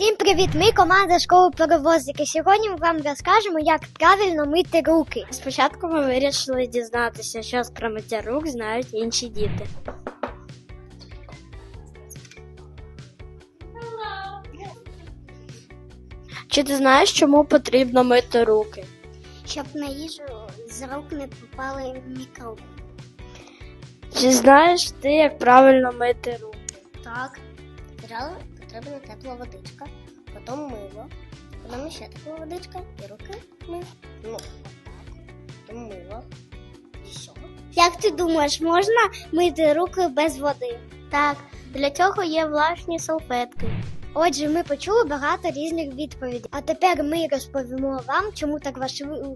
Всім привіт! Ми команда школи перевозики. Сьогодні ми вам розкажемо, як правильно мити руки. Спочатку ми вирішили дізнатися, що про миття рук знають інші діти. Чи ти знаєш, чому потрібно мити руки? Щоб на їжу з рук не попали мікроби. Чи знаєш ти, як правильно мити руки? Так. Спочатку потрібна тепла водичка, потім мило, потім ще тепла водичка і руки ми. Ну. Потім мило. І що? Як ти думаєш, можна мити руки без води? Так, для цього є власні салфетки. Отже, ми почули багато різних відповідей. А тепер ми розповімо вам, чому так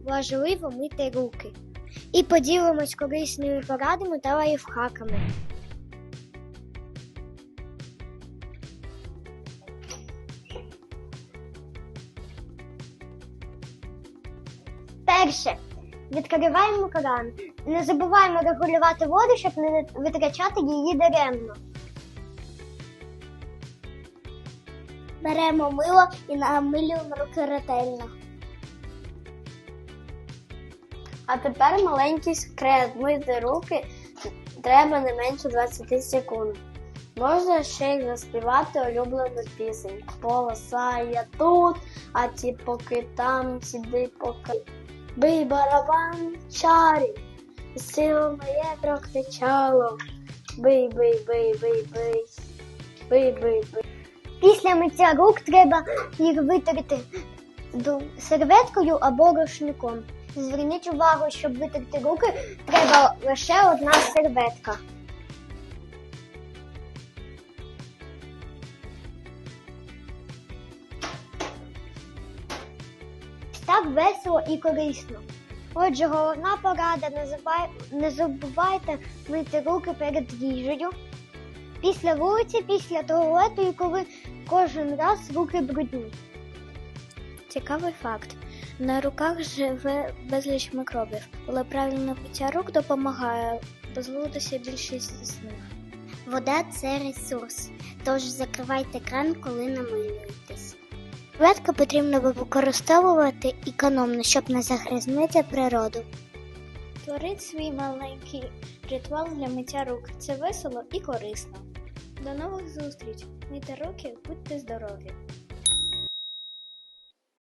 важливо мити руки. І поділимось корисними порадами та лайфхаками. Перше. Відкриваємо кран. Не забуваємо регулювати воду, щоб не витрачати її даремно. Беремо мило і намилюємо руки ретельно. А тепер маленький секрет. Мити руки треба не менше 20 секунд. Можна ще й заспівати улюблену пісень. Полоса я тут, а ті поки там, сіди поки. Бий барабан, чарі, сила моє прокричало. Бий, бий, бий, бий, бий. Бий, бий, бий. Після миття рук треба їх витерти серветкою або рушником. Зверніть увагу, щоб витерти руки, треба лише одна серветка. Так весело і корисно. Отже, головна порада не забувай- не забувайте мити руки перед їжею. Після вулиці, після туалету і коли кожен раз руки брудні. Цікавий факт. На руках живе безліч мікробів, але правильне миття рук допомагає позбутися більшість з них. Вода це ресурс, тож закривайте кран, коли намилюєтесь. Ветка потрібно використовувати економно, щоб не загрязнити природу. Творіть свій маленький ритуал для миття рук. Це весело і корисно. До нових зустріч! Мийте руки, будьте здорові!